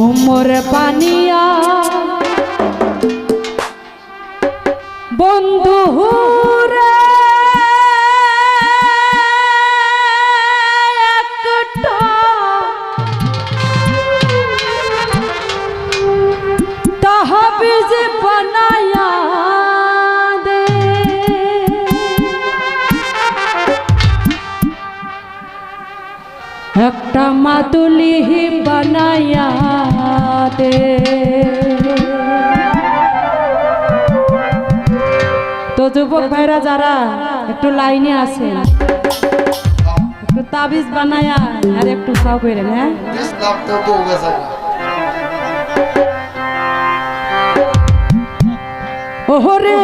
উমর পানিয়া। বন্ধু দে। একটা মাদুলি বানায়া দে তো যুবক ভাইরা যারা একটু লাইনে আছে একটু তাবিজ বানায়া আর একটু খাও করেন হ্যাঁ। ওহরে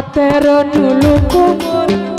হাতের নুলু কুমোর।